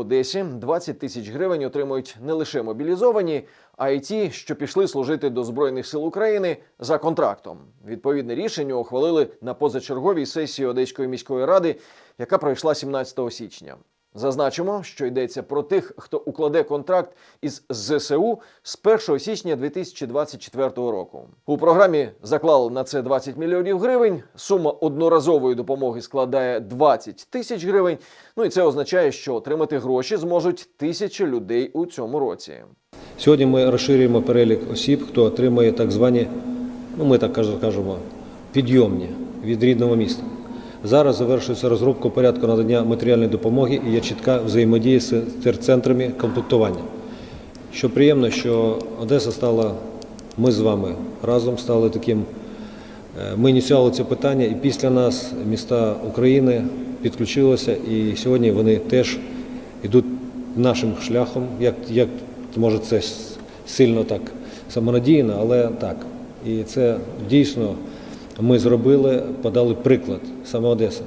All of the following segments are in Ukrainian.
Одесі 20 тисяч гривень отримують не лише мобілізовані, а й ті, що пішли служити до Збройних сил України за контрактом. Відповідне рішення ухвалили на позачерговій сесії Одеської міської ради, яка пройшла 17 січня. Зазначимо, що йдеться про тих, хто укладе контракт із ЗСУ з 1 січня 2024 року. У програмі заклали на це 20 мільйонів гривень. Сума одноразової допомоги складає 20 тисяч гривень. Ну і це означає, що отримати гроші зможуть тисячі людей у цьому році. Сьогодні ми розширюємо перелік осіб, хто отримує так звані, ну ми так кажемо, підйомні від рідного міста. Зараз завершується розробка порядку надання матеріальної допомоги і є чітка взаємодія з терцентрами комплектування. Що приємно, що Одеса стала, ми з вами разом стали таким. е, Ми ініціювали це питання, і після нас міста України підключилися, і сьогодні вони теж йдуть нашим шляхом. Як, як може це сильно так самонадіяно, але так. І це дійсно ми зробили, подали приклад саме Одеса.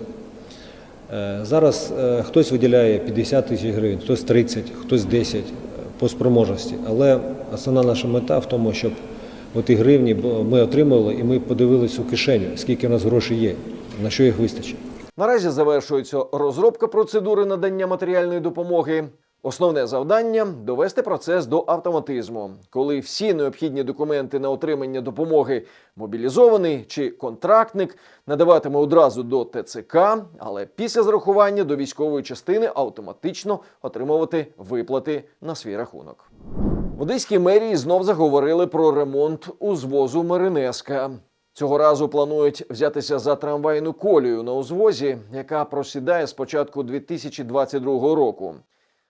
Е, Зараз е, хтось виділяє 50 тисяч гривень, хтось 30, хтось 10 е, по спроможності. Але основна наша мета в тому, щоб ті гривні ми отримали, і ми подивилися у кишеню, скільки в нас грошей є, на що їх вистачить. Наразі завершується розробка процедури надання матеріальної допомоги. Основне завдання довести процес до автоматизму, коли всі необхідні документи на отримання допомоги мобілізований чи контрактник надаватиме одразу до ТЦК, але після зарахування до військової частини автоматично отримувати виплати на свій рахунок. В Одеській мерії знов заговорили про ремонт узвозу Маринеска. Цього разу планують взятися за трамвайну колію на узвозі, яка просідає з початку 2022 року.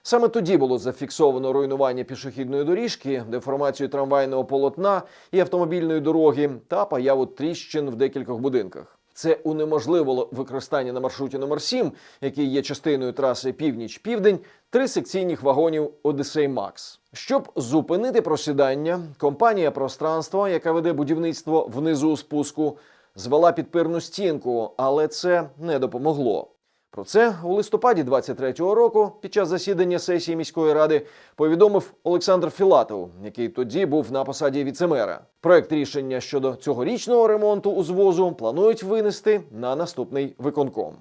Саме тоді було зафіксовано руйнування пішохідної доріжки, деформацію трамвайного полотна і автомобільної дороги та появу тріщин в декількох будинках. Це унеможливило використання на маршруті номер 7 який є частиною траси північ-південь, три секційних вагонів Одесей Макс. Щоб зупинити просідання, компанія пространство, яка веде будівництво внизу спуску, звела підпирну стінку, але це не допомогло. Про це у листопаді 23-го року під час засідання сесії міської ради повідомив Олександр Філатов, який тоді був на посаді віцемера. Проект рішення щодо цьогорічного ремонту узвозу планують винести на наступний виконком.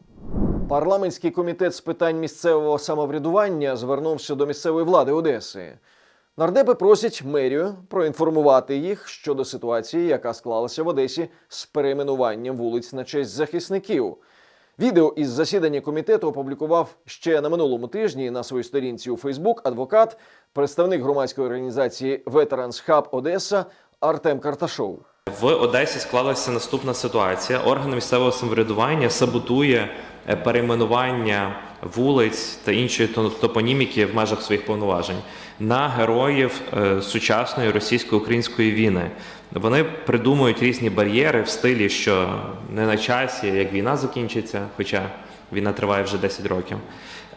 Парламентський комітет з питань місцевого самоврядування звернувся до місцевої влади Одеси. Нардепи просять мерію проінформувати їх щодо ситуації, яка склалася в Одесі з перейменуванням вулиць на честь захисників. Відео із засідання комітету опублікував ще на минулому тижні на своїй сторінці у Фейсбук адвокат, представник громадської організації Veterans Hub Одеса Артем Карташов. В Одесі склалася наступна ситуація. Орган місцевого самоврядування саботує е, перейменування вулиць та іншої то- топоніміки в межах своїх повноважень на героїв е, сучасної російсько-української війни. Вони придумують різні бар'єри в стилі, що не на часі, як війна закінчиться, хоча війна триває вже 10 років.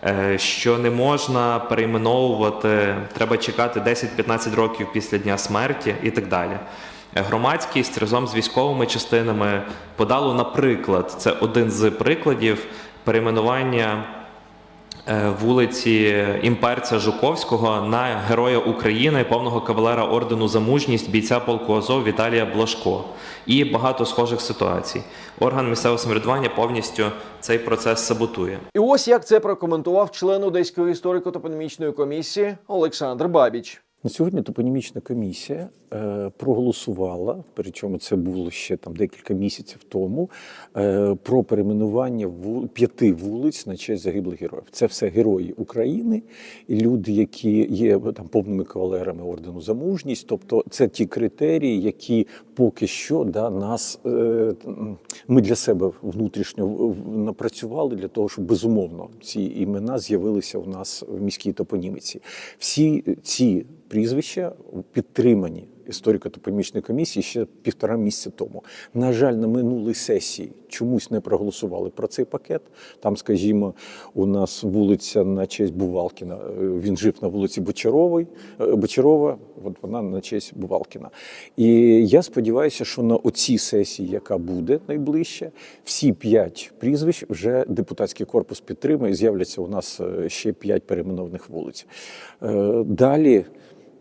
е, Що не можна перейменовувати, треба чекати 10-15 років після дня смерті і так далі. Е, Громадськість разом з військовими частинами подало, наприклад, це один з прикладів перейменування вулиці імперця Жуковського на Героя України, повного кавалера ордену за мужність бійця полку Азов Віталія Блашко і багато схожих ситуацій. Орган місцевого самоврядування повністю цей процес саботує. І ось як це прокоментував член Одеської історико-топонімічної комісії Олександр Бабіч. На сьогодні топонімічна комісія е, проголосувала, причому це було ще там декілька місяців тому, е, про перейменування п'яти вулиць на честь загиблих героїв. Це все герої України, і люди, які є там повними кавалерами ордену за мужність. Тобто, це ті критерії, які поки що да, нас е, ми для себе внутрішньо напрацювали для того, щоб безумовно ці імена з'явилися у нас в міській топоніміці. Всі ці прізвища підтримані історико-топонімічної комісії ще півтора місяця тому. На жаль, на минулій сесії чомусь не проголосували про цей пакет. Там, скажімо, у нас вулиця на честь Бувалкіна. е, Він жив на вулиці Бочарової, е, Бочарова, от вона на честь Бувалкіна. І я сподіваюся, що на оцій сесії, яка буде найближче, всі п'ять прізвищ вже депутатський корпус підтримує. і З'являться у нас е, ще п'ять перейменованих вулиць. Далі.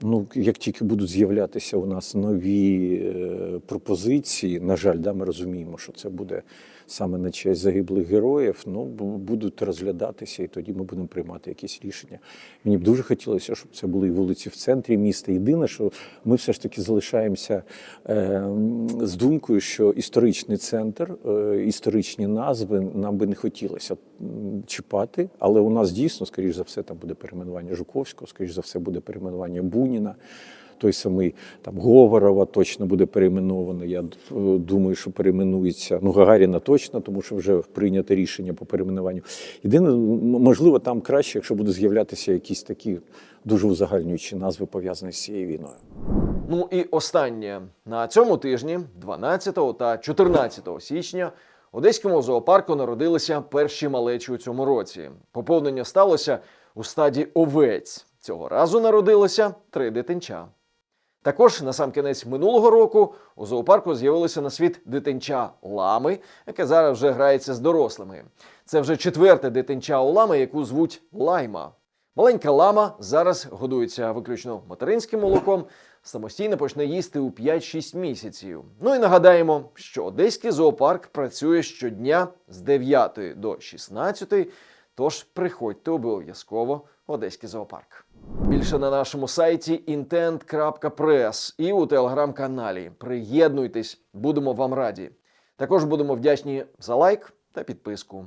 Ну, як тільки будуть з'являтися у нас нові е, пропозиції, на жаль, да, ми розуміємо, що це буде саме на честь загиблих героїв. Ну будуть розглядатися, і тоді ми будемо приймати якісь рішення. Мені б дуже хотілося, щоб це були вулиці в центрі міста. Єдине, що ми все ж таки залишаємося е, з думкою, що історичний центр, е, історичні назви нам би не хотілося чіпати, але у нас дійсно, скоріш за все, там буде перейменування Жуковського, скоріш за все, буде перейменування Буніна. Той самий там Говорова точно буде перейменовано. Я е, думаю, що перейменується. Ну, Гагаріна точно, тому що вже прийнято рішення по перейменуванню. Єдине, можливо, там краще, якщо будуть з'являтися якісь такі дуже узагальнюючі назви, пов'язані з цією війною. Ну і останнє на цьому тижні, 12 та 14 січня, Одеському зоопарку народилися перші малечі у цьому році. Поповнення сталося у стаді овець. Цього разу народилося три дитинча. Також на сам кінець минулого року у зоопарку з'явилося на світ дитинча лами, яке зараз вже грається з дорослими. Це вже четверте дитинча у лами, яку звуть лайма. Маленька лама зараз годується виключно материнським молоком, самостійно почне їсти у 5-6 місяців. Ну і нагадаємо, що одеський зоопарк працює щодня з 9 до 16, тож приходьте обов'язково в одеський зоопарк. Більше на нашому сайті intent.press і у телеграм-каналі. Приєднуйтесь, будемо вам раді. Також будемо вдячні за лайк та підписку.